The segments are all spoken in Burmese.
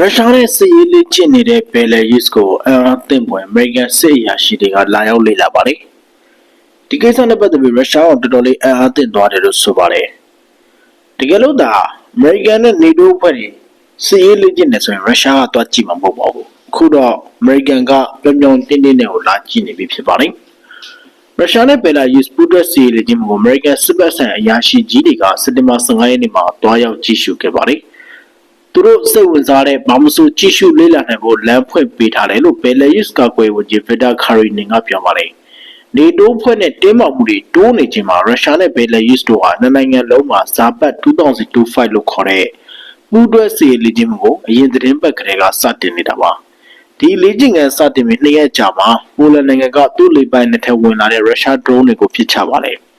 ရုရှားနဲ့စစ်ရေးလေ့ကျင့်နေတဲ့ဘယ်လာရုစ်ကိုအန်အသင့်ပွဲအမေရိကန်စစ်အရာရှိတွေကလာရောက်လေ့လာပါတယ်။ဒီကိစ္စနဲ့ပတ်သက်ပြီးရုရှားကတော်တော်လေးအန်အသင့်သွားတယ်လို့ဆိုပါတယ်။တကယ်လို့ဒါအမေရိကန်နဲ့နေတိုးအဖွဲ့တွေစစ်ရေးလေ့ကျင့်နေဆိုရင်ရုရှားကသွားကြည့်မှာမဟုတ်ပါဘူး။ခုတော့အမေရိကန်ကပြောင်ပြောင်တင်းတင်းနဲ့ကိုလာကြည့်နေပြီဖြစ်ပါတယ်။ရုရှားနဲ့ဘယ်လာရုစ်ပူးတွဲစစ်ရေးလေ့ကျင့်မှုကိုအမေရိကန်စစ်ဘက်ဆိုင်အရာရှိကြီးတွေကစက်တင်ဘာ15ရက်နေ့မှာတွားရောက်ကြည့်ရှုခဲ့ပါတယ်။ သူတို့စိတ်ဝင်စားတဲ့ဘာမဆိုကြည့်ရှုလေ့လာနိုင်ဖို့လမ်းဖွင့်ပေးထားတယ်လို့ဘယ်လာရုစ်ကကွယ်ဝန်ကြီးဗီတာခါရီနင်ကပြောပါတယ်။နေတိုးဖွဲ့နဲ့တင်းမာမှုတွေတိုးနေချိန်မှာရုရှားနဲ့ဘယ်လာရုစ်တို့ဟာနှစ်နိုင်ငံလုံးမှာဇာပတ်2025လို့ခေါ်တဲ့ပူးတွဲစစ်ရေးလေ့ကျင့်မှုကိုအရင်သတင်းပတ်ကလေးကစတင်နေတာပါ။ဒီလေ့ကျင့်ခန်းစတင်ပြီးနှစ်ရက်ကြာမှာပိုလန်နိုင်ငံကသူ့လေပိုင်နဲ့ထက်ဝင်လာတဲ့ရုရှား drone တွေကိုပစ်ချပါတယ်။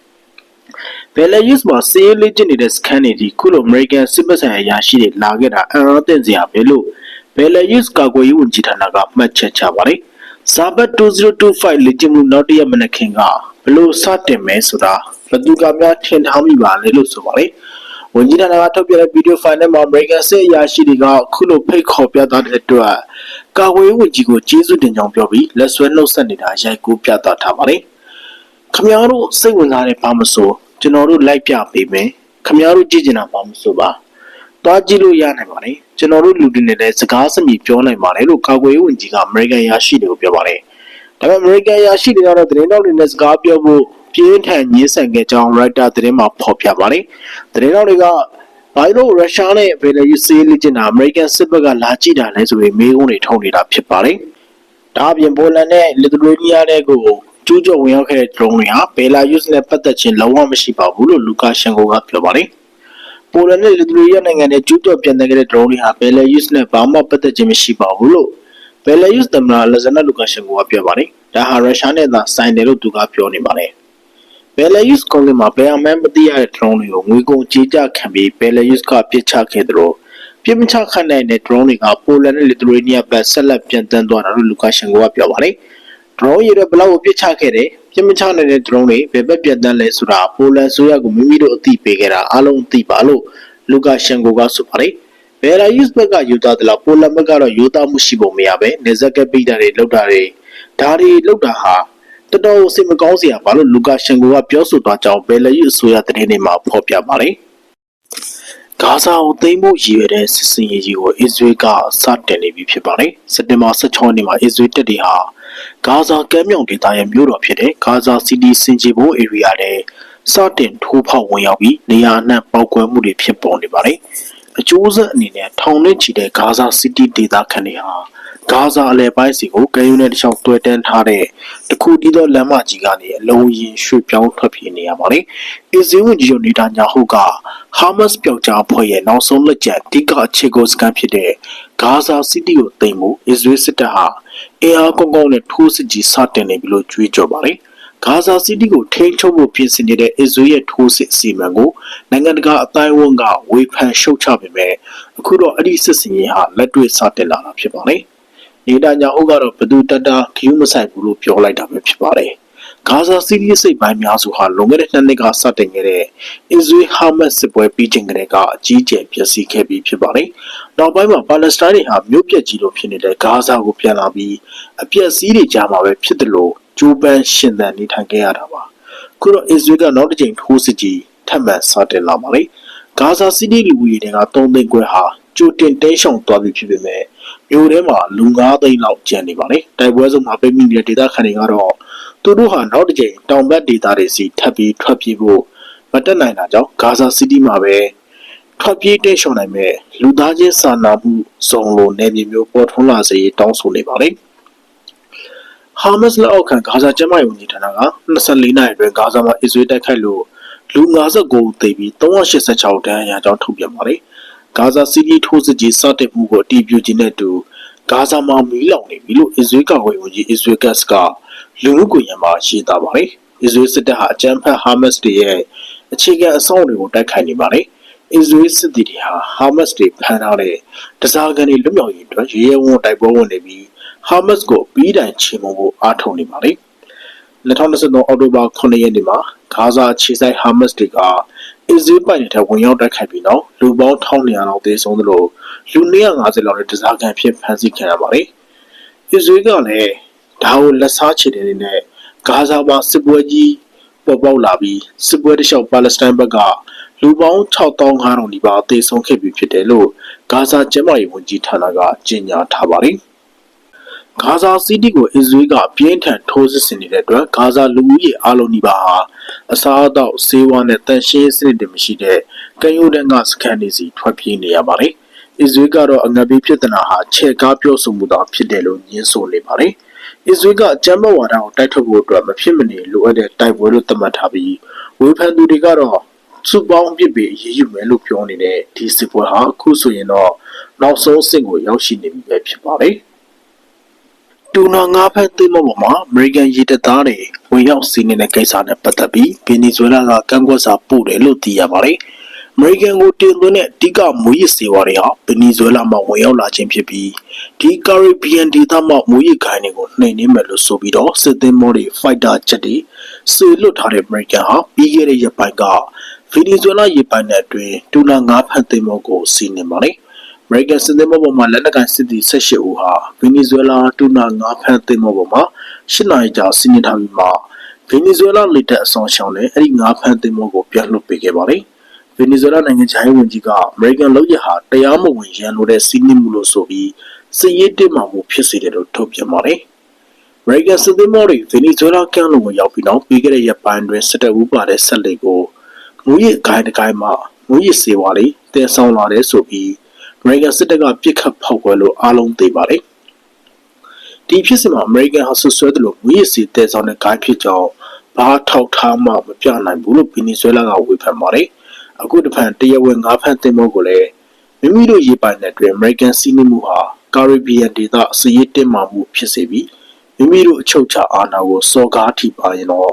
ဘယ်လာရုစ်မှာစီးရေးလေ့ကျင့်နေတဲ့စကန်တွေဒီခုလို American စစ်ပတ်ဆိုင်အရာရှိတွေလာခဲ့တာအံ့အားသင့်စရာပဲလို့ဘယ်လာရုစ်ကာကွယ်ရေးဝန်ကြီးဌာနကမှတ်ချက်ချပါတယ်။ဇာဘတ်2025လေ့ကျင့်မှုနောက်တရက်မနက်ခင်ကဘလို့စတင်မယ်ဆိုတာဘယ်သူကများထင်ထားမိပါလဲလို့ဆိုပါတယ်။ဝန်ကြီးဌာနကထုတ်ပြန်တဲ့ဗီဒီယိုဖိုင်ထဲမှာ American စစ်အရာရှိတွေကခုလိုဖိတ်ခေါ်ပြသတဲ့အတွက်ကာကွယ်ရေးဝန်ကြီးကိုကျေးဇူးတင်ကြောင်းပြောပြီးလက်ဆွဲနှုတ်ဆက်နေတာရိုက်ကူးပြသထားပါတယ်။ခမများတို့စိတ်ဝင်စားတဲ့ဘာမဆို ကျွန်တော်တို့လိုက်ပြပေးမယ်။ခမများတို့ကြည့်ကျင်တာဘာမဆိုပါ။တွားကြည့်လို့ရနိုင်ပါတယ်။ကျွန်တော်တို့လူတွေနဲ့လည်းစကားစမြည်ပြောနိုင်ပါတယ်လို့ကာကွယ်ရေးဝန်ကြီးက American ရရှိတွေကိုပြောပါတယ်။ဒါပေမဲ့ American ရရှိတွေကတော့သတင်းတောက်တွေနဲ့စကားပြောဖို့ပြင်းထန်ညှင်းဆန်ခဲ့ကြောင်း Reuters သတင်းမှာဖော်ပြပါတယ်။သတင်းတောက်တွေကဘာလို့ရုရှားနဲ့ဘယ်လိုယူစီးလေ့ကျင့်တာအမေရိကန်စစ်ဘက်ကလာကြည့်တာလဲဆိုပြီးမေးခွန်းတွေထုတ်နေတာဖြစ်ပါတယ်။ဒါအပြင်ပိုလန်နဲ့လစ်သူရေးနီးယားတွေကို ကျူးကျော်ဝင်ရောက်ခဲ့တဲ့ drone တွေဟာဘယ်လာယူစ်နဲ့ပတ်သက်ခြင်းလုံးဝမရှိပါဘူးလို့လူကာရှန်ကိုကပြောပါတယ်။ပိုလန်နဲ့လစ်သူရေးနိုင်ငံနဲ့ကျူးကျော်ပြန်တဲ့ခဲ့တဲ့ drone တွေဟာဘယ်လာယူစ်နဲ့ဘာမှပတ်သက်ခြင်းမရှိပါဘူးလို့ဘယ်လာယူစ်သမ္မတလက်ဇနလူကာရှန်ကိုကပြောပါတယ်။ဒါဟာရုရှားနဲ့သာဆိုင်တယ်လို့သူကပြောနေပါတယ်။ဘယ်လာယုစ်ကုန်းမှာဘယ်အမှန်းမသိရတဲ့ drone တွေကိုငွေကုန်ကြေးကျခံပြီးဘယ်လာယုစ်ကပစ်ချခဲ့သလိုပြစ်မချခန့်နိုင်တဲ့ drone တွေကပိုလန်နဲ့လစ်သူရေးနီးယားဘက်ဆက်လက်ပြန်တန်းသွားတာလို့လူကာရှင်ကိုကပြောပါတယ်။ drone ရတဲ့ဘလောက်ကိုပစ်ချခဲ့တယ်ပြစ်မချနိုင်တဲ့ drone တွေဘယ်ဘက်ပြန်တန်းလဲဆိုတာပိုလန်ဆိုရကမိမိတို့အသိပေးခဲ့တာအလုံးသိပါလို့လူကာရှင်ကိုကဆိုပါတယ်။ဘယ်လာယုစ်ဘက်ကယူသားတယ်လို့ပိုလန်ဘက်ကတော့ယူသားမှုရှိပုံမရပဲနေဇက်ကပိတာတွေလောက်တာတွေဒါတွေလောက်တာဟာတော်တော်စိတ်မကောင်းစရာပါလို့လူကာရှင်ကိုကပြောဆိုသွားကြောင်းဘယ်လီအစိုးရသတင်းတွေမှာဖော်ပြပါတယ်။ ဂါဇာကိုသိမ်းဖို့ရည်ရွယ်တဲ့စစ်စင်ရေးကြီးကိုအစ္စရေးကစတင်နေပြီဖြစ်ပါတယ်။စက်တင်ဘာ16ရက်နေ့မှာအစ္စရေးတပ်တွေဟာဂါဇာကမ်းမြောင်ဒေသရဲ့မြို့တော်ဖြစ်တဲ့ဂါဇာစီးတီးစင်ဂျီဘိုဧရိယာထဲစတင်ထိုးဖောက်ဝင်ရောက်ပြီးနေရာအနှံ့ပေါက်ကွဲမှုတွေဖြစ်ပေါ်နေပါတယ်။အကျိုးဆက်အနေနဲ့ထောင်နဲ့ချီတဲ့ဂါဇာစီးတီးဒေသခံတွေဟာ ဂါဇာအလဲပိုင်းစီကိုကမ်းရိုးနဲ့တစ်ချောင်းတွဲတန်းထားတဲ့တခုတည်းသောလမ်းမကြီးကနေအလုံးရင်ရွှေ့ပြောင်းထွက်ပြေးနေရပါတယ်။အစ္စရေးဝန်ကြီးချုပ်နေတာညာဟုကဟာမတ်စ်ပျောက်ကြားဖွဲ့ရဲ့နောက်ဆုံးလက်ကျန်တိကအခြေကိုစကန်ဖြစ်တဲ့ဂါဇာစီးတီးကိုသိမ်းမှုအစ္စရေးစစ်တပ်ဟာအင်အားကောင်းကောင်းနဲ့ထိုးစစ်ကြီးစတင်နေပြီလို့ကြွေးကြော်ပါတယ်။ဂါဇာစီးတီးကိုထိန်းချုပ်ဖို့ပြင်ဆင်နေတဲ့အစ္စရေးရဲ့ထိုးစစ်အစီအမံကိုနိုင်ငံတကာအတိုင်းအဝန်ကဝေဖန်ရှုတ်ချပေမဲ့အခုတော့အဲ့ဒီစစ်စင်ရေးဟာလက်တွေ့စတင်လာတာဖြစ်ပါတယ်။ နေတာညာအုပ်ကတော့ဘသူတတခယူးမဆိုင်ဘူးလို့ပြောလိုက်တာပဲဖြစ်ပါတယ်။ဂါဇာစီးရီးစိတ်ပိုင်းများစုဟာလွန်ခဲ့တဲ့နှစ်နှစ်ကစတင်ခဲ့တဲ့အစ္စရေးဟာမတ်စစ်ပွဲပြီးချိန်ကလေးကအကြီးကျယ်ပျက်စီးခဲ့ပြီးဖြစ်ပါတယ်။နောက်ပိုင်းမှာပါလက်စတိုင်းတွေဟာမြို့ပြက်ကြီးလိုဖြစ်နေတဲ့ဂါဇာကိုပြန်လာပြီးအပြက်စီးတွေကြားမှာပဲဖြစ်တယ်လို့ဂျိုးပန်းရှင်သန်နေထိုင်ခဲ့ရတာပါ။ခုတော့အစ္စရေးကနောက်တစ်ကြိမ်ထိုးစစ်ကြီးထပ်မံစတင်လာပါလိမ့်။ဂါဇာစီးတီးလူကြီးတွေက3သိန်းခွဲဟာကြိုတင်တိတ်ရှောင်သွားပြီဖြစ်ပေမဲ့ မြို့ထဲမှာလူ9သိန်းလောက်ကျန်နေပါလေတိုက်ပွဲဆုံးမှာပိတ်မိနေတဲ့ဒေသခံတွေကတော့သူတို့ဟာနောက်တစ်ကြိမ်တောင်ဘက်ဒေသတွေစီထပ်ပြီးထွက်ပြေးဖို့မတက်နိုင်တာကြောင့်ဂါဇာစီးတီးမှာပဲထွက်ပြေးတိတ်ရှောင်နိုင်မဲ့လူသားချင်းစာနာမှုစုံလိုနယ်မြေမျိုးပေါ်ထွန်းလာစေတောင်းဆိုနေပါလေဟာမတ်စ်လက်အောက်ခံဂါဇာကျန်းမာရေးဝန်ကြီးဌာနက24နှစ်အတွင်းဂါဇာမှာအစ္စရေးတိုက်ခိုက်လို့လူ59ဦးသေပြီး386တန်းအရာကြောင်းထုတ်ပြန်ပါတယ်။ ဂါဇာစီးရီးထိုးစစ်ကြီးစတင်မှုကိုအတည်ပြုခြင်းနဲ့အတူဂါဇာမှာမီးလောင်နေပြီလို့အစ္စရေးကာကွယ်ရေးဝန်ကြီးအစ္စရေးကတ်ကလူမှုကွန်ရက်မှာရေးသားပါတယ်။အစ္စရေးစစ်တပ်ဟာအကြမ်းဖက်ဟာမတ်စ်တွေရဲ့အခြေခံအဆောက်အအုံတွေကိုတိုက်ခိုက်နေပါတယ်။အစ္စရေးစစ်သည်တွေဟာဟာမတ်စ်တွေဖမ်းထားတဲ့တစားကန်တွေလွတ်မြောက်ရေးအတွက်ရေရဲဝံ့တိုက်ပွဲဝင်နေပြီးဟာမတ်စ်ကိုပြီးတိုင်ချေမှုဖို့အားထုတ်နေပါတယ်။2023အောက်တိုဘာ9ရက်နေ့မှာဂါဇာခြေဆိုင်ဟာမတ်စ်တွေက အစ္စရေးပိုင်နယ်ထဝင်ရောက်တိုက်ခိုက်ပြီးနောက်လူပေါင်း1200လောက်သေဆုံးသလိုလူ250လောက်နဲ့တစားကန်ဖြစ်ဖမ်းဆီးခံရပါတယ်။အစ္စရေးကလည်းဒါကိုလက်စားချေတဲ့အနေနဲ့ဂါဇာမှာစစ်ပွဲကြီးပေါ်ပေါက်လာပြီးစစ်ပွဲတစ်လျှောက်ပါလက်စတိုင်းဘက်ကလူပေါင်း6500နီးပါးသေဆုံးခဲ့ပြီဖြစ်တယ်လို့ဂါဇာကျန်းမာရေးဝန်ကြီးဌာနကကြေညာထားပါတယ်။ ဂါဇာစီးတီးကိုအစ္စရေးကအပြင်းထန်ထိုးစစ်ဆင်နေတဲ့အတွက်ဂါဇာလူဦးရေအလုံးနီးပါးဟာအစားအသောက်ဆေးဝါးနဲ့တန်ရှင်းစနစ်တွေမရှိတဲ့ကံရိုးတန်းကစကန်တွေစီထွက်ပြေးနေရပါတယ်။အစ္စရေးကတော့အငတ်ဘေးဖြစ်တဲ့နာဟာခြေကားပြောဆိုမှုသာဖြစ်တယ်လို့ညင်းဆိုနေပါတယ်။အစ္စရေးကအကြမ်းဖက်ဝါဒကိုတိုက်ထုတ်ဖို့အတွက်မဖြစ်မနေလိုအပ်တဲ့တိုက်ပွဲလို့သတ်မှတ်ထားပြီးဝေဖန်သူတွေကတော့စုပေါင်းအပြစ်ပေးအရေးယူမယ်လို့ပြောနေတဲ့ဒီစစ်ပွဲဟာအခုဆိုရင်တော့နောက်ဆုံးအဆင့်ကိုရောက်ရှိနေပြီပဲဖြစ်ပါတယ်။ တူနာငါးဖက်သိမ်းမပေါ်မှာအမေရိကန်ရေတပ်သားတွေဝင်ရောက်စီးနေတဲ့ကိစ္စနဲ့ပတ်သက်ပြီးဗင်နီဇွဲလားကကန့်ကွက်စာပို့တယ်လို့သိရပါတယ်။အမေရိကန်ကိုတင်သွင်းတဲ့အဓိကမူရစ်စေဝါတွေဟာဗင်နီဇွဲလားမှာဝင်ရောက်လာခြင်းဖြစ်ပြီးဒီကာရစ်ဘီယန်ဒေသမှာမူရစ်ခိုင်းတွေကိုနှိမ်နင်းမယ်လို့ဆိုပြီးတော့စစ်သင်းမောတွေဖိုက်တာချက်တွေစေလွတ်ထားတဲ့အမေရိကန်ဟာပြီးခဲ့တဲ့ရက်ပိုင်းကဗင်နီဇွဲလားရေပိုင်နယ်အတွင်းတူလာငါးဖက်သင်းမောကိုစီးနေပါတယ်အ မေရိကန်စစ်သင်းမောပေါ်မှာလက်နက်ကိုင်စစ်သည်18ဦးဟာဗင်နီဇွဲလားတူနာငါးဖက်သင်းမောပေါ်မှာ8နိုင်ကြာစီးနေထားပြီးမှဗင်နီဇွဲလားလေတပ်အဆောင်ရှောင်းနဲ့အဲ့ဒီငါးဖက်သင်းမောကိုပြန်လွှတ်ပေးခဲ့ပါတယ်ဗင်နီဇွဲလားနိုင်ငံခြားရေးဝန်ကြီးကအမေရိကန်လုပ်ရဟာတရားမဝင်ရန်လိုတဲ့စီးနင်းမှုလို့ဆိုပြီးစစ်ရေးတင်းမာမှုဖြစ်စေတယ်လို့ထုတ်ပြန်ပါတယ်။အမေရိကန်စစ်သည်မော်တွေဗင်နီဇွဲလားကမ်းလွန်ကိုရောက်ပြီးနောက်ပြီးခဲ့တဲ့ရက်ပိုင်းတွင်စစ်တပ်ဦးပါတဲ့ဆက်လက်ကိုငွေရဂိုင်းတကိုင်းမှာငွေရစေဝါလေးတင်ဆောင်လာတဲ့ဆိုပြီး အမေရိကန်စစ်တပ်ကပြစ်ခတ်ဖောက်ခွဲလို့အားလုံးသိပါတယ်။ဒီဖြစ်စဉ်မှာအမေရိကန်ဟာဆွဆွဲတယ်လို့ငွေရစီတင်ဆောင်တဲ့ဂိုင်းဖြစ်ကြောင်းဘာထောက်ထားမှမပြနိုင်ဘူးလို့ဗင်နီဇွဲလားကဝေဖန်ပါတယ်။အခုတဖန်တရားဝင်ငါးဖမ်းသင်္ဘောကိုလည်းမိမိတို့ရေပိုင်နယ်တွင် American စီးနှင်းမှုဟာ Caribbean ဒေသစည်ရည်တင်မာမှုဖြစ်စေပြီးမိမိတို့အချုပ်ချာအာဏာကိုစော်ကားထိပါရင်တော့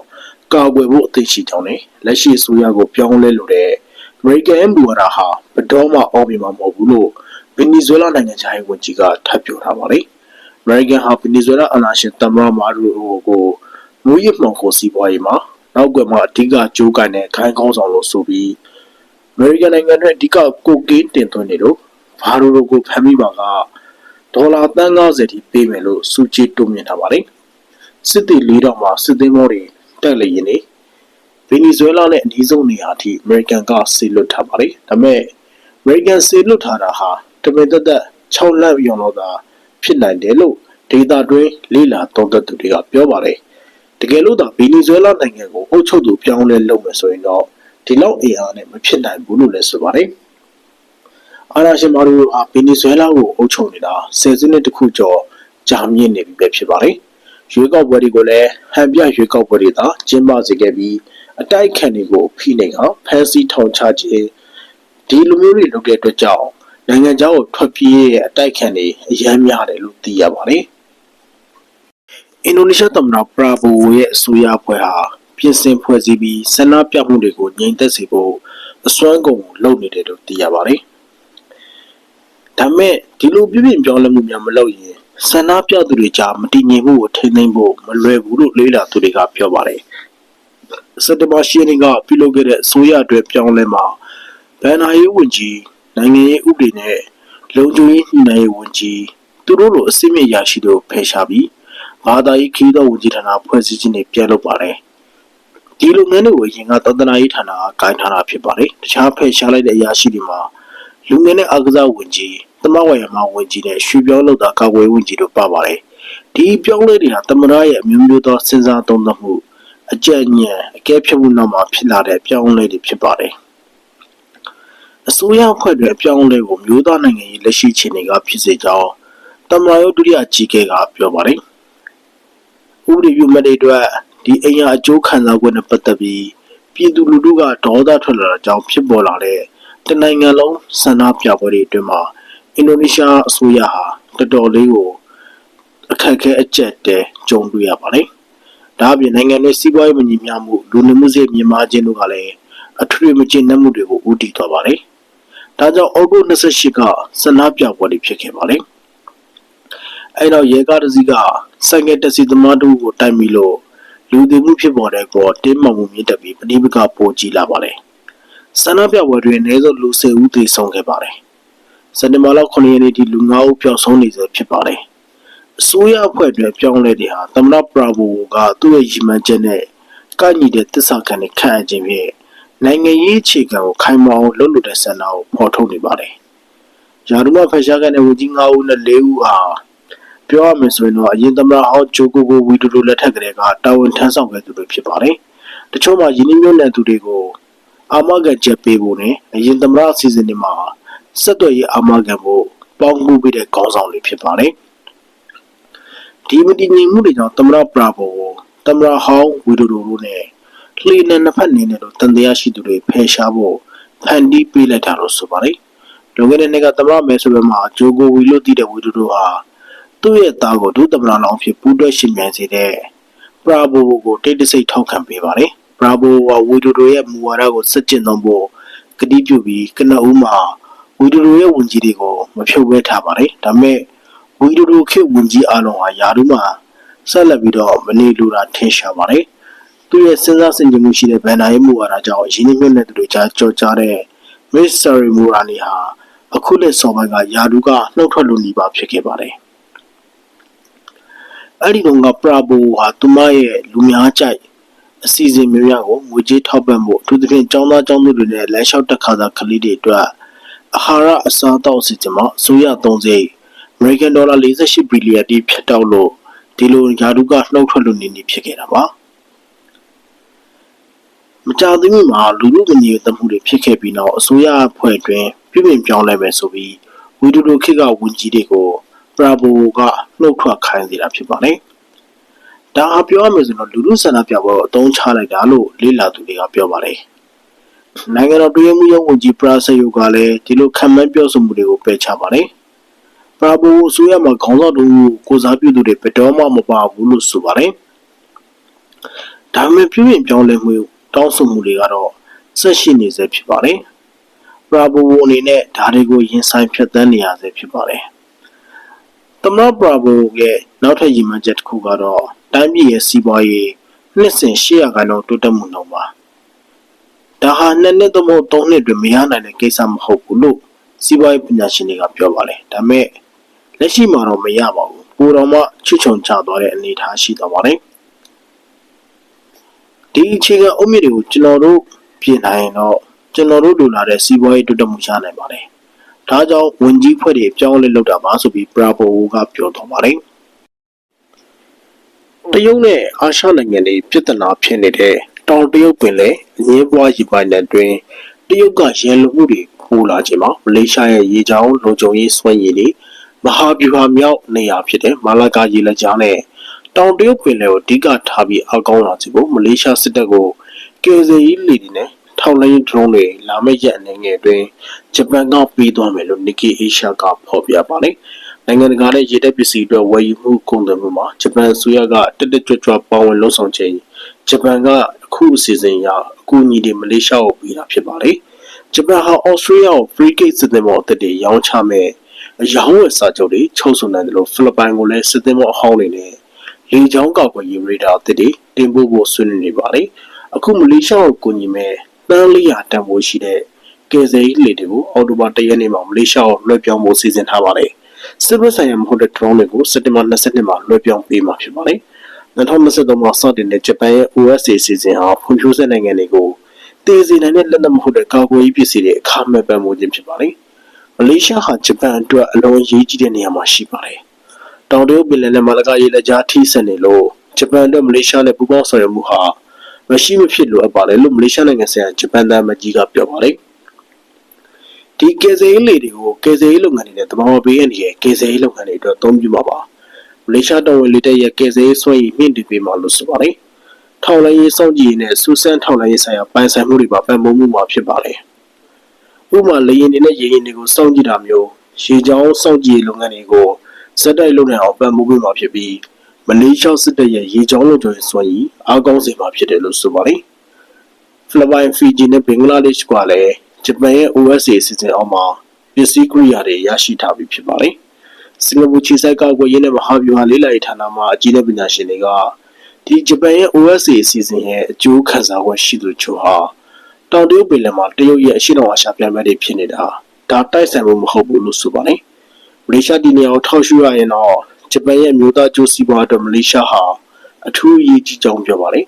ကာကွယ်ဖို့အသိရှိကြောင်းနဲ့လက်ရှိအစိုးရကိုပြောင်းလဲလိုတဲ့ American ဘူဝါဒဟာဘတော်မှအော်ပြမှာမဟုတ်ဘူးလို့ဗင်နီဇွဲလားနိုင်ငံခြားရေးဝန်ကြီးကထပ်ပြောထားပါတယ်။ American ဟာဗင်နီဇွဲလားအနာရှင်တမရမာဒူရိုကိုမူရစ်မှောင်ခိုစီးပွားရေးမှာနောက်ကွယ်မှာအဓိကကြိုးကန်တဲ့ခိုင်းကောင်းဆောင်လို့ဆိုပြီးအမေရိကန်နိုင်ငံတွင်အဓိကကိုကင်းတင်သွင်းနေလို့ဘာလိုလိုကိုဖမ်းမိပါကဒေါ်လာတန်း90ထိပေးမယ်လို့စူချီတိုးမြင့်ထားပါတယ်စစ်တီ၄တောင်မှာစစ်သင်းမောတွေတက်လေရင်နေ ဗင်နီဇွဲလားနဲ့အနည်းဆုံးနေရာအထိအမေရိကန်ကဆေလွတ်ထားပါတယ်ဒါပေမဲ့အမေရိကန်ဆေလွတ်ထားတာဟာတမင်သက်သက်6လရုံတော့သာဖြစ်နိုင်တယ်လို့ဒေတာတွင်းလေးလာသုံးသပ်သူတွေကပြောပါတယ်တကယ်လို့သာဗင်နီဇွဲလားနိုင်ငံကိုအုပ်ချုပ်သူပြောင်းလဲလုပ်မယ်ဆိုရင်တော့ဒီလောက်အင်အားနဲ့မဖြစ်နိုင်ဘူးလို့လည်းဆိုပါတယ်။အာနာရှင်မာဒူရိုဟာဗင်နီဇွဲလားကိုအုပ်ချုပ်နေတာဆယ်စုနှစ်တခုကျော်ကြာမြင့်နေပြီပဲဖြစ်ပါတယ်။ရွေးကောက်ပွဲတွေကိုလည်းဟန်ပြရွေးကောက်ပွဲတွေသာကျင်းပစေခဲ့ပြီး အတိုက်ခံတွေကိုဖိနှိပ်အောင်ဖမ်းဆီးထောင်ချခြင်းဒီလိုမျိုးတွေလုပ်တဲ့အတွက်ကြောင့်နိုင်ငံခြားကိုထွက်ပြေးတဲ့အတိုက်ခံတွေအများများတယ်လို့သိရပါတယ်။အင်ဒိုနီးရှားသမ္မတပရာဘိုရဲ့အစိုးရဖွဲ့ဟာပြင်ဆင်ဖွဲ့စည်းပြီးဆန္ဒပြမှုတွေကိုငြိမ်သက်စေဖို့အစွမ်းကုန်လုပ်နေတယ်လို့သိရပါတယ်။ဒါမဲ့ဒီလိုပြပြပြောင်းလဲမှုများမလုပ်ရင်ဆန္ဒပြသူတွေကြားမတည်ငြိမ်မှုကိုထိန်းသိမ်းဖို့မလွယ်ဘူးလို့လေးလာသူတွေကပြောပါတယ်။ စက်တဘာရှင်းကပြုလုပ်ခဲ့တဲ့အစိုးရအတွက်ပြောင်းလဲမှာဗန်နာရေးဝန်ကြီးနိုင်ငံရေးဥပဒေနဲ့လုံခြုံရေးညှိနှိုင်းရေးဝန်ကြီးသူတို့လိုအစိမ့်မြင့်ရရှိတို့ဖယ်ရှားပြီးဘာသာရေးခီးသောဝန်ကြီးဌာနဖွဲ့စည်းခြင်းတွေပြန်လုပ်ပါတယ်။ဒီလုပ်ငန်းတွေကိုရင်ကသန္တနာရေးဌာနကဂိုင်းထားတာဖြစ်ပါတယ်တခြားဖယ်ရှားလိုက်တဲ့အရာရှိတွေမှာလူငယ်နဲ့အကစားဝင်ကြီးသမဝရမဝင်ကြီးနဲ့ရွှေပြောင်းလုပ်တာကာကွယ်ဝင်ကြီးတို့ပါပါတယ်ဒီပြောင်းလဲတွေဟာသမရရဲ့အမျိုးမျိုးသောစဉ်းစားသုံးသပ်မှု အကြံဉာဏ်အကဲဖြတ်မှုနောက်မှာဖြစ်လာတဲ့ပြောင်းလဲတွေဖြစ်ပါတယ်အစိုးရအဖွဲ့တွေအပြောင်းလဲကိုမျိုးသားနိုင်ငံရေးလက်ရှိအခြေအနေကဖြစ်စေကြောင်းတမန်တော်ဒုတိယကြီးကဲကပြောပါတယ်ဥပဒေပြုမဲ့တွေအတွက်ဒီအိမ်ယာအကျိုးခံစား권နဲ့ပတ်သက်ပြီးပြည်သူလူထုကဒေါသထွက်လာတာကြောင့်ဖြစ်ပေါ်လာတဲ့တနိုင်ငံလုံးဆန္ဒပြပွဲတွေအတွင်းမှာအင်ဒိုနီးရှားအစိုးရဟာတော်တော်လေးကိုအခက်အခဲအကျက်တဲကြုံတွေ့ရပါတယ်။ ဒါအပြင်နိုင်ငံရဲ့စီးပွားရေးမညီမျှမှုလူနေမှုစေမြင့်မားခြင်းတို့ကလည်းအထွေမကျေနပ်မှုတွေကိုဦးတည်သွားပါတယ်။ဒါကြောင့်အောက်တို28ကဆန္ဒပြပွဲတွေဖြစ်ခဲ့ပါတယ်။အဲတော့ရဲကားတစ်စီးကဆိုင်ကယ်တက်စီသမားတို့ကိုတိုက်မိလို့လူသူမှုဖြစ်ပေါ်တဲ့ကောတင်းမာမှုမြင့်တက်ပြီးပဋိပက္ခပိုကြီးလာပါတယ်။ဆန္ဒပြပွဲတွင်အနည်းဆုံးလူ10ဦးသေဆုံးခဲ့ပါတယ်။စက်တင်ဘာလ9ရက်နေ့ထိလူ9ဦးပျောက်ဆုံးနေဆဲဖြစ်ပါတယ် အစိုးရအဖွဲ့တွေပြောင်းလဲတဲ့ဟာသမ္မတပရာဘိုကသူ့ရဲ့ရည်မှန်းချက်နဲ့ကန့်ညီတဲ့တစ္ဆာခံနဲ့ခန့်အပ်ခြင်းဖြင့်နိုင်ငံရေးအခြေခံကိုခိုင်မာအောင်လုပ်လို့တဲ့ဆန္ဒကိုဖော်ထုတ်နေပါတယ်ယာရုမဖက်ရှားကန်တဲ့ဝန်ကြီး9ဦးနဲ့4ဦးဟာပြောရမယ်ဆိုရင်တော့အရင်သမ္မတဟောင်းဂျိုကိုကိုဝီဒိုလိုလက်ထက်ကလေးကတာဝန်ထမ်းဆောင်ခဲ့သူတွေဖြစ်ပါတယ်တချို့မှာယင်းနှမျိုးနဲ့သူတွေကိုအာမခံချက်ပေးဖို့နဲ့အရင်သမ္မတအစီအစဉ်တွေမှာဆက်သွယ်ရေးအာမခံဖို့ပေါင်းမှုပေးတဲ့ခေါင်းဆောင်တွေဖြစ်ပါတယ်။ ဒီမတည်ငြိမ်မှုတွေကြောင့်သမ္မတပရာဘိုကိုသမ္မတဟောင်းဝီဒိုဒိုတို့နဲ့လှေနဲ့နှစ်ဖက်နေတယ်လို့တန်တရားရှိသူတွေဖယ်ရှားဖို့ဖန်တီးပေးလိုက်တာလို့ဆိုပါတယ်။လွန်ခဲ့တဲ့နှစ်ကသမ္မတမဲဆိုပွဲမှာဂျိုကိုဝီလို့တည်တဲ့ဝီဒိုဒိုဟာသူ့ရဲ့သားကိုဒုသမ္မတလောင်းဖြစ်ပူးတွဲရှင်မြန်စေတဲ့ပရာဘိုကိုတိတ်တဆိတ်ထောက်ခံပေးပါတယ်။ Bravo ကဝီဒိုဒိုရဲ့မူဝါဒကိုစက်ကျင်သုံးဖို့ကတိပြုပြီးကနဦးမှာဝီဒိုဒိုရဲ့ဝင်ကြီးတွေကိုမဖြုတ်ဘဲထားပါတယ်။ဒါပေမဲ့ ဝီဒိုဒိုခေတ်ဝင်ကြီးအလုံးဟာယာရုမှာဆက်လက်ပြီးတော့မနေလိုတာထင်ရှားပါတယ်။သူရဲ့စဉ်းစားဆင်ခြင်မှုရှိတဲ့ဗန်နာရေးမူဝါဒကြောင့်ရင်းနှီးမြှုပ်နှံသူတွေကြားကြော်ကြားတဲ့ Mr. Murani ဟာအခုလက်စော်ပိုင်းကယာရုကနှုတ်ထွက်လို့နေပါဖြစ်ခဲ့ပါတယ်။အဲ့ဒီတော့က Bravo ဟာသူမရဲ့လူများကြိုက်အစီအစဉ်မျိုးရကိုငွေကြေးထောက်ပံ့ဖို့အထူးသဖြင့်ចောင်းသားចောင်းသူတွေနဲ့လမ်းလျှောက်တက်ခါသာကလေးတွေအတွက်အာဟာရအစားအသောက်အစီအစဉ်မှာအစိုးရ သုံးစိတ် American Dollar 48ဘီလီယံတိဖြတ်တောက်လို့ဒီလိုယာတုကနှုတ်ထွက်လို့နေနေဖြစ်ခဲ့တာပါမကြာသေးမီမှာလူလူမငြိမ်သက်မှုတွေဖြစ်ခဲ့ပြီးနောက်အစိုးရအဖွဲ့တွင်ပြည်ပြင်ပြောင်းလဲမယ်ဆိုပြီးဝီဒူဒိုခေတ်ကဝန်ကြီးတွေကိုပရာဘိုကနှုတ်ထွက်ခိုင်းစေတာဖြစ်ပါတယ်ဒါအပြောရမယ်ဆိုတော့လူလူဆန္ဒပြပွဲကိုအသုံးချလိုက်တာလို့လေ့လာသူတွေကပြောပါတယ်။နိုင်ငံတော်ပြည်မှုရုံးဝန်ကြီးပရာဆယုကလည်းဒီလိုခံမှန်းပြောဆိုမှုတွေကိုပယ်ချပါတယ်။ ပရာဘိုအစိုးရမှာခေါင်းဆောင်တို့ကိုစားပြုသူတွေဘယ်တော့မှမပါဘူးလို့ဆိုပါတယ်။ဒါပေမဲ့ပြည်ပြင်ပြောင်းလဲမှုတောင်းဆိုမှုတွေကတော့ဆက်ရှိနေဆဲဖြစ်ပါတယ်။ပရာဘိုအနေနဲ့ဒါတွေကိုရင်ဆိုင်ဖြတ်သန်းနေရဆဲဖြစ်ပါတယ်။သမ္မတပရာဘိုရဲ့နောက်ထပ်ရည်မှန်းချက်တစ်ခုကတော့တိုင်းပြည်ရဲ့စီးပွားရေးနှစ်စဉ်800ခန်းတော့တိုးတက်မှုနှုန်းပါဒါဟာနှစ်နှစ်သို့မဟုတ်သုံးနှစ်တွင်မရနိုင်တဲ့ကိစ္စမဟုတ်ဘူးလို့စီးပွားရေးပညာရှင်တွေကပြောပါတယ်ဒါပေမဲ့ လက်ရှိမှာတော့မရပါဘူးပိုတော်မှချွတ်ချုံချသွားတဲ့အနေအထားရှိသွားပါတယ်ဒီအခြေခံအုတ်မြစ်တွေကိုကျွန်တော်တို့ပြင်နိုင်ရင်တော့ကျွန်တော်တို့လိုလာတဲ့စီးပွားရေးတိုးတက်မှုရနိုင်ပါတယ်ဒါကြောင့်ဝင်ကြီးဖွဲ့တွေပြောင်းလဲလုပ်တာပါဆိုပြီး Bravo ကပြောသွားပါတယ်တရုတ်နဲ့အာရှနိုင်ငံတွေပြည်ထနာဖြစ်နေတဲ့တောင်တရုတ်ပင်လယ်အငင်းပွားရေပိုင်နယ်တွင်တရုတ်ကရန်လိုမှုတွေခိုးလာခြင်းမှာမလေးရှားရဲ့ရေကြောင်းလုံခြုံရေးစွမ်းရည်တွေ မဟာဗျူဟာမြောက်နေရာဖြစ်တဲ့မာလာကာရေလက်ကြားနဲ့တောင်တရုတ်ပင်လယ်ကိုအဓိကထားပြီးအကောင်းလာခြင်းကိုမလေးရှားစစ်တပ်ကိုကယ်ဆယ်ရေးလေတွေနဲ့ထောက်လိုင်းဒရုန်းတွေလာမယ့်ရက်အနေငယ်တွင်ဂျပန်ကပြီးသွားမယ်လို့ Nikkei Asia ကဖော်ပြပါတယ်။နိုင်ငံတကာနဲ့ရေတပ်ပစ္စည်းအတွက်ဝယ်ယူမှုကုန်သွယ်မှုမှာဂျပန်အစိုးရကတက်တက်ကြွကြွပါဝင်လှုပ်ဆောင်ခြင်းဂျပန်ကအခုအစီအစဉ်အရအကူအညီတွေမလေးရှားကိုပေးတာဖြစ်ပါတယ်။ဂျပန်ဟာဩစတြေးလျကို free gate စစ်သည်မောအသစ်တွေရောင်းချမဲ့ အယောင်းဝယ်စာချုပ်တွေချုပ်ဆိုနိုင်တယ်လို့ဖိလစ်ပိုင်ကိုလည်းစစ်သည်မောအဟောင်းတွေနဲ့လေကြောင်းကောက်ွယ်ရေးရေဒါအသစ်တွေတင်ပို့ဖို့ဆွေးနွေးနေပါတယ်။အခုမလေးရှားကိုကူညီမဲ့တန်းလျာတန်ဖိုးရှိတဲ့ကယ်ဆယ်ရေးလေတွေကိုအော်တိုဘာ၁ရက်နေ့မှာမလေးရှားကိုလွှဲပြောင်းဖို့စီစဉ်ထားပါတယ်။စစ်ဘက်ဆိုင်ရာမဟုတ်တဲ့ drone တွေကိုစက်တင်ဘာ22မှာလွှဲပြောင်းပေးမှာဖြစ်ပါတယ်။2023မှာစတင်တဲ့ဂျပန်ရဲ့ OSA စီစဉ်ဟာဖွံ့ဖြိုးဆဲနိုင်ငံတွေကိုတည်စီနိုင်တဲ့လက်နက်မဟုတ်တဲ့ကာကွယ်ရေးပစ္စည်းတွေအခမဲ့ပံ့ပိုးခြင်းဖြစ်ပါတယ်။ မလေးရှားဟာဂျပန်အတွက်အလွန်ရေးကြီးတဲ့နေရာမှာရှိပါတယ်။တောင်တရုတ်ပင်လယ်နဲ့မာလကာရေလက်ကြားထိစပ်နေလို့ဂျပန်အတွက်မလေးရှားနဲ့ပူးပေါင်းဆောင်ရွက်မှုဟာမရှိမဖြစ်လိုအပ်ပါတယ်လို့မလေးရှားနိုင်ငံဆိုင်ရာဂျပန်သားမကြီးကပြောပါတယ်။ဒီကယ်ဆယ်ရေးလေတွေကိုကယ်ဆယ်ရေးလုပ်ငန်းတွေနဲ့တဘာဝဘေးအန္တရာယ်ကယ်ဆယ်ရေးလုပ်ငန်းတွေအတွက်အသုံးပြုမှာပါမလေးရှားတော်ဝင်လေတပ်ရဲ့ကယ်ဆယ်ရေးစွမ်းရည်မြင့်တင်ပေးမှာလို့ဆိုပါတယ်ထောက်လိုင်းရေးစောင့်ကြည့်ရေးနဲ့စူးစမ်းထောက်လိုင်းရေးဆိုင်ရာပိုင်ဆိုင်မှုတွေပါပံ့ပိုးမှုမှာဖြစ်ပါတယ် ဥပမာလေယာဉ်တွေနဲ့ရေယာဉ်တွေကိုစောင့်ကြည့်တာမျိုးရေကြောင်းစောင့်ကြည့်ရေးလုပ်ငန်းတွေကိုစက်တိုက်လုပ်နိုင်အောင်ပံ့ပိုးပေးမှာဖြစ်ပြီးမလေးရှားစစ်တပ်ရဲ့ရေကြောင်းလုံခြုံရေးစွမ်းရည်အားကောင်းစေမှာဖြစ်တယ်လို့ဆိုပါတယ်ဖိလစ်ပိုင်ဖီဂျီနဲ့ဘင်္ဂလားဒေ့ရှ်ကလည်းဂျပန်ရဲ့ OSA အစီအစဉ်အောက်မှာပစ္စည်းကိရိယာတွေရရှိထားပြီးဖြစ်ပါတယ်။စင်ကာပူခြေစိုက်ကောက်ွယ်ရေးနဲ့မဟာဗျူဟာလေးလိုက်ဌာနမှအကြီးအကဲပညာရှင်တွေကဒီဂျပန်ရဲ့ OSA အစီအစဉ်ရဲ့အကျိုးခံစား권ရှိသူချို့ဟာ တောင်တရုတ်ပင်လယ်မှာတရုတ်ရဲ့အရှိတော်အာရှပြိုင်ပွဲတွေဖြစ်နေတာတဒါတိုက်ဆိုင်မှုမဟုတ်ဘူးလို့ဆိုပါတယ်မလေးရှားဒီနေရာကိုထောက်ရှုရရင်တော့ဂျပန်ရဲ့မြို့သားကျိုးစီးပွားအတွက်မလေးရှားဟာအထူးအရေးကြီးကြောင်းပြောပါတယ်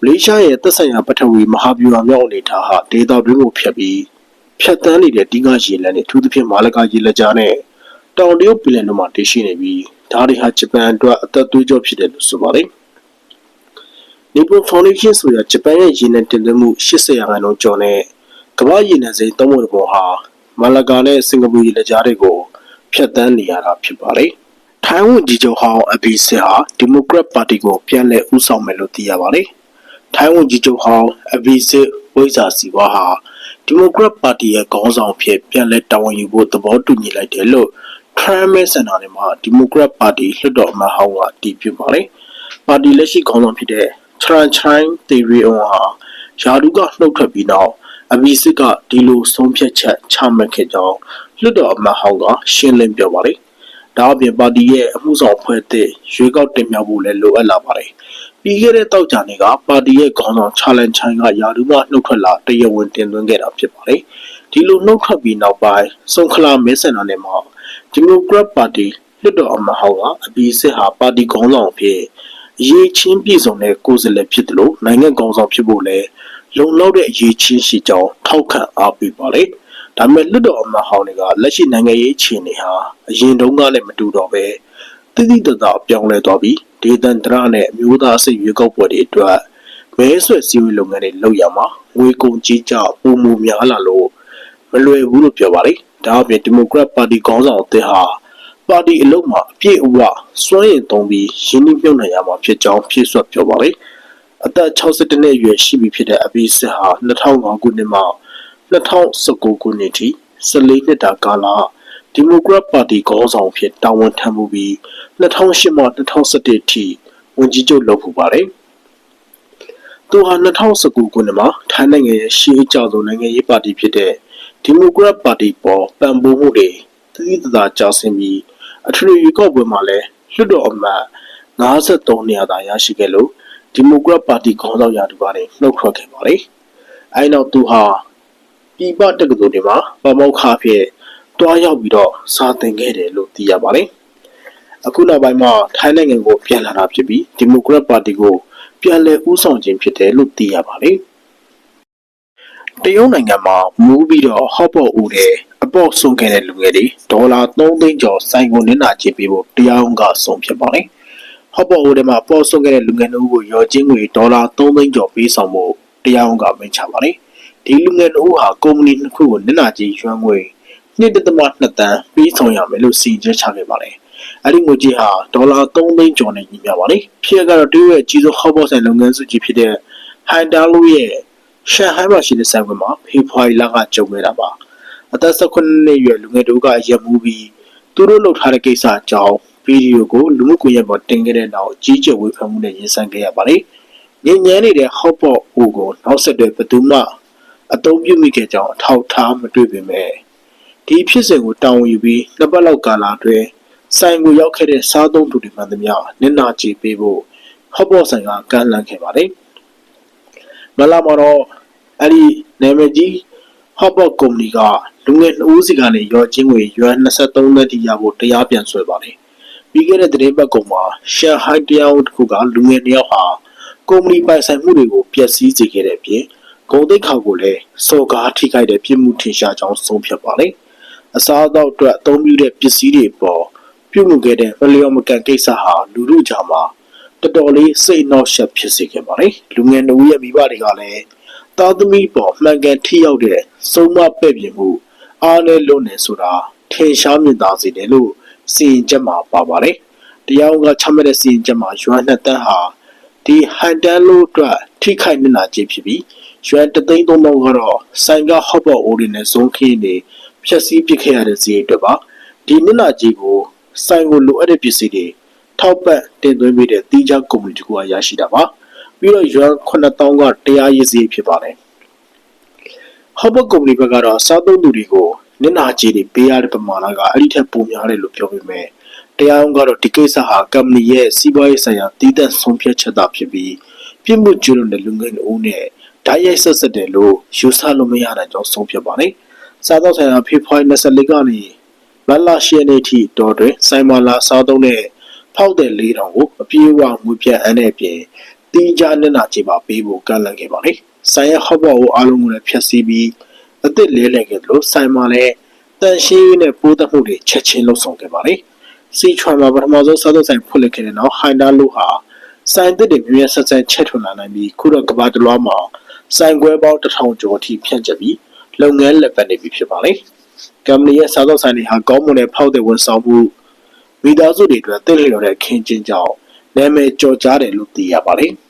မလေးရှားရဲ့သက်ဆိုင်ရာပထဝီမဟာဗျူဟာမြောက်အနေထားဟာဒေသတွင်းကိုဖြတ်ပြီးဖြတ်တန်းနေတဲ့ဒီကရေလမ်းနဲ့အထူးသဖြင့်မာလကာရေလက်ကြားနဲ့တောင်တရုတ်ပင်လယ်တို့မှာတည်ရှိနေပြီးဒါတွေဟာဂျပန်အတွက်အသက်သွေးကြောဖြစ်တယ်လို့ဆိုပါတယ် နီပွန်ဖောင်ဒေးရှင်းဆိုရဂျပန်ရဲ့ရေနံတင်သွင်းမှု80ရာခိုင်နှုန်းကျော်နဲ့ကမ္ဘာရေနံစိမ်းသုံးပုံပေါ်ဟာမာလကာနဲ့စင်ကာပူရေလက်ကြားတွေကိုဖြတ်တန်းနေရတာဖြစ်ပါတယ်။ထိုင်းဝန်ကြီးချုပ်ဟောင်းအဘီစစ်ဟာဒီမိုကရက်ပါတီကိုပြန်လည်ဦးဆောင်မယ်လို့သိရပါတယ်။ထိုင်းဝန်ကြီးချုပ်ဟောင်းအဘီစစ်ဝိဇာစီဝါဟာဒီမိုကရက်ပါတီရဲ့ခေါင်းဆောင်ဖြစ်ပြန်လည်တာဝန်ယူဖို့သဘောတူညီလိုက်တယ်လို့ထရမ်မဲစင်တာတွေမှာဒီမိုကရက်ပါတီလွှတ်တော်အမတ်ဟောင်းကတည်ပြုပါတယ်။ပါတီလက်ရှိခေါင်းဆောင်ဖြစ်တဲ့ ထရန်ချိုင်းတေရီအွန်ဟာယာဒူကနှုတ်ထွက်ပြီးနောက်အဘီစစ်ကဒီလိုဆုံးဖြတ်ချက်ချမှတ်ခဲ့ကြောင်းလွှတ်တော်အမတ်ဟောင်းကရှင်းလင်းပြောပါတယ်။ဒါအပြင်ပါတီရဲ့အမှုဆောင်ဖွဲ့တဲ့ရွေးကောက်တင်မြှောက်ဖို့လည်းလိုအပ်လာပါတယ်။ပြီးခဲ့တဲ့တောက်ကြနေကပါတီရဲ့ခေါင်းဆောင်ချာလန်ချိုင်းကယာဒူကနှုတ်ထွက်လာတရားဝင်တင်သွင်းခဲ့တာဖြစ်ပါတယ်။ဒီလိုနှုတ်ထွက်ပြီးနောက်ပိုင်းစုံခလာမဲဆန္ဒနယ်မှာဒီမိုကရက်ပါတီလွှတ်တော်အမတ်ဟောင်းကအဘီစစ်ဟာပါတီခေါင်းဆောင်အဖြစ် အရေးချင်းပြည်စုံတဲ့ကိုယ်စားလှယ်ဖြစ်တယ်လို့နိုင်ငံကောင်ဆောင်ဖြစ်ဖို့လည်းလုံလောက်တဲ့အရေးချင်းရှိကြောင်းထောက်ခံအားပေးပါတယ်။ဒါပေမဲ့လွတ်တော်အမတ်ဟောင်းတွေကလက်ရှိနိုင်ငံရေးအခြေအနေဟာအရင်တုန်းကလည်းမတူတော့ပဲတိတိတသာပြောင်းလဲသွားပြီးဒေသန္တရနဲ့အမျိုးသားအစိတ်ရွေးကောက်ပွဲတွေအတွက်မဲဆွယ်စည်းဝေးလုပ်ငန်းတွေလုပ်ရမှာငွေကုန်ကြီးကြပုံမူများလာလို့မလွယ်ဘူးလို့ပြောပါတယ်။ဒါအပြင်ဒီမိုကရက်ပါတီခေါင်းဆောင်အသစ်ဟာ ပါတီအလုံးမှာအပြည့်အဝစွမ်းရည်သုံးပြီးရင်းနှီးမြှုပ်နှံရမှာဖြစ်ကြောင်းဖြည့်ဆွတ်ပြောပါတယ်။အသက်62နှစ်အရွယ်ရှိပြီဖြစ်တဲ့အဘိစစ်ဟာ2005ခုနှစ်မှ2019ခုနှစ်ထိ14နှစ်တာကာလဒီမိုကရက်ပါတီခေါင်းဆောင်ဖြစ်တာဝန်ထမ်းမှုပြီး2008မှ2017ထိဝန်ကြီးချုပ်လုပ်ဖူးပါတယ်။သူဟာ2019ခုနှစ်မှာထိုင်းနိုင်ငံရဲ့ရှေးအကြဆုံးနိုင်ငံရေးပါတီဖြစ်တဲ့ဒီမိုကရက်ပါတီပေါ်ပံ့ပိုးမှုတွေသတိတသာကြာဆင်းပြီး အထူးရွေးကောက်ပွဲမှာလည်းလွှတ်တော်အမတ်53နေရာသာရရှိခဲ့လို့ဒီမိုကရက်ပါတီခေါင်းဆောင်ရာထူးကနေနှုတ်ထွက်ခဲ့ပါလေ။အဲဒီနောက်သူဟာပြည်ပတက္ကသိုလ်တွေမှာပမောက္ခအဖြစ်တွားရောက်ပြီးတော့စာသင်ခဲ့တယ်လို့သိရပါတယ်။အခုနောက်ပိုင်းမှာထိုင်းနိုင်ငံကိုပြန်လာတာဖြစ်ပြီးဒီမိုကရက်ပါတီကိုပြန်လည်ဦးဆောင်ခြင်းဖြစ်တယ်လို့သိရပါတယ်။တရုတ်နိုင်ငံမှာမူးပြီးတော့ဟော့ပေါ့ဦးတဲ့အ ပေါ့ဆုံးခဲ့တဲ့လူငယ်တွေဒေါ်လာ3သိန်းကျော်စိုင်ကုန်နင်းနာချေပေးဖို့တရားရုံးကဆုံးဖြတ်ပါတယ်။ဟော့ပေါ့ဦးထဲမှာပေါ့ဆုံးခဲ့တဲ့လူငယ်တို့ကိုရော်ချင်းငွေဒေါ်လာ3သိန်းကျော်ပေးဆောင်ဖို့တရားရုံးကမိန့်ချပါတယ်။ဒီလူငယ်တို့ဟာကုမ္ပဏီတစ်ခုကိုနင်းနာချေရွှမ်းငွေ1.2တန်းပေးဆောင်ရမယ်လို့စီစဉ်ချခဲ့ပါတယ်။အဲ့ဒီငွေကြီးဟာဒေါ်လာ3သိန်းကျော်နဲ့ညီမျှပါတယ်။ဖြစ်ကတော့တရုတ်ရဲ့အကြီးဆုံးဟော့ပေါ့ဆိုင်လုပ်ငန်းစုကြီးဖြစ်တဲ့ဟန်တာလိုရဲ့ရှန်ဟိုင်းမှာရှိတဲ့ဆိုင်ခွင်မှာဖေဖော်ဝါရီလကကြုံခဲ့တာပါ အသက်18နှစ်အရွယ်လူငယ်တို့ကရမှုပြီးသူတို့လှုပ်ထားတဲ့ကိစ္စအကြောင်းဗီဒီယိုကိုလူမှုကွန်ရက်ပေါ်တင်ခဲ့တဲ့နောက်ကြီးကျယ်ဝေဖန်မှုနဲ့ရင်ဆိုင်ခဲ့ရပါတယ်။ငြိမ်ငြမ်းနေတဲ့ဟော့ပေါ့ဟိုကိုနောက်ဆက်တွဲဘယ်သူမှအသုံးပြုမိခဲ့ကြောင်းအထောက်ထားမတွေ့ပေမဲ့ဒီဖြစ်စဉ်ကိုတောင်းယူပြီးနှစ်ပတ်လောက်ကာလအတွင်းဆိုင်ကိုရောက်ခဲ့တဲ့စားသုံးသူတွေမှန်သမျှနစ်နာကြေးပေးဖို့ဟော့ပေါ့ဆိုင်ကကမ်းလှမ်းခဲ့ပါတယ်။မလာမတော့အဲ့ဒီနာမည်ကြီး ဟော့ပေါ့ကုမ္ပဏီကလူငယ်နှဦးစီကနေရောချင်းငွေရွမ်23သန်းတိရဖို့တရားပြန်ဆွဲပါတယ်။ပြီးခဲ့တဲ့သတင်းပတ်ကုံမှာရှန်ဟိုင်းတရားဥတစ်ခုကလူငယ်တစ်ယောက်ဟာကုမ္ပဏီပိုင်ဆိုင်မှုတွေကိုပျက်စီးစေခဲ့တဲ့အပြင်ဂုံတိတ်ခါကိုလည်းစော်ကားထိခိုက်တဲ့ပြစ်မှုထင်ရှားကြောင်းဆုံးဖြတ်ပါတယ်။အစားအသောက်အတွက်အသုံးပြုတဲ့ပစ္စည်းတွေပေါ်ပြုမှုခဲ့တဲ့မလျော်မကန်ကိစ္စဟာလူလူကြားမှာတော်တော်လေးစိတ်နှောက်ယှက်ဖြစ်စေခဲ့ပါတယ်။လူငယ်နှဦးရဲ့မိဘတွေကလည်း သားသမီးပေါ်မှန်ကန်ထိရောက်တဲ့ဆုံးမပဲ့ပြင်မှုအားနဲ့လွတ်နေဆိုတာထင်ရှားမြင်သာစေတယ်လို့စီရင်ချက်မှာပါပါတယ်။တရားဥကချမှတ်တဲ့စီရင်ချက်မှာရွမ်နှစ်တန်းဟာဒီဟန်တန်လို့အတွက်ထိခိုက်နေတာခြင်းဖြစ်ပြီးရွမ်တသိန်းသုံးပေါင်းကတော့ဆိုင်ကဟော့ဘော့အိုဒီနဲ့ဇုံခင်းနေဖြည့်ဆည်းပစ်ခဲ့ရတဲ့စီရင်အတွက်ပါဒီမျက်နှာကြီးကိုဆိုင်ကိုလိုအပ်တဲ့ပစ္စည်းတွေထောက်ပံ့တင်သွင်းပေးတဲ့တီးခြားကုမ္ပဏီတခုကရရှိတာပါ ပြီးတော့ရွမ်9000ကတရားရည်စည်းဖြစ်ပါတယ်ဟော့ဘတ်ကုမ္ပဏီဘက်ကတော့စားသုံးသူတွေကိုနစ်နာကြေးတွေပေးရတဲ့ပမာဏကအဲ့ဒီထက်ပိုများတယ်လို့ပြောပေမဲ့တရားရုံးကတော့ဒီကိစ္စဟာကုမ္ပဏီရဲ့စီးပွားရေးဆိုင်ရာတည်တံ့ဆုံးဖြတ်ချက်သာဖြစ်ပြီးပြစ်မှုကျူးလွန်တဲ့လူငယ်တွေနဲ့ဓာတ်ရိုက်ဆက်ဆက်တယ်လို့ယူဆလို့မရတဲ့ကြောင်းဆုံးဖြတ်ပါတယ်စားသောက်ဆိုင်ရာဖေဖော်ဝါရီ24ကနေမတ်လ10ရက်နေ့ထိတော်တွင်စိုင်းမာလာစားသုံးတဲ့ဖောက်တဲ့၄တောင်ကိုအပြေးအဝငွေပြတ်အန်းတဲ့အပြင် တင်းကြနဲ့နာချေပါပေးဖို့ကန့်လန့်ခဲ့ပါလေ။ဆိုင်ရဲ့ဟော့ဘော်ကိုအားလုံးကိုလည်းဖျက်ဆီးပြီးအသစ်လဲလှယ်ခဲ့သလိုဆိုင်မှာလည်းတန်ရှင်းရေးနဲ့ပိုးသက်မှုတွေချက်ချင်းလုပ်ဆောင်ခဲ့ပါလေ။စီချွမ်မှာပထမဆုံးစားသုံးဆိုင်ဖွင့်လှစ်ခဲ့တဲ့နောက်ဟိုင်ဒါလူဟာဆိုင်သစ်တွေမြင်မြင်ဆက်ဆက်ချက်ထွန်လာနိုင်ပြီးခုတော့ကဘာတလွားမှာဆိုင်ခွဲပေါင်းတစ်ထောင်ကျော်အထိဖြန့်ကျက်ပြီးလုပ်ငန်းလက်ပတ်နေပြီဖြစ်ပါလေ။ကမ္ပဏီရဲ့စားသောက်ဆိုင်တွေဟာကောင်းမွန်တဲ့ဖောက်တဲ့ဝန်ဆောင်မှုမိသားစုတွေအတွက်တင့်လျော်တဲ့ခင်းကျင်းကြောင်း နာမည်ကျော်ကြားတယ်လို့သိရပါတယ်။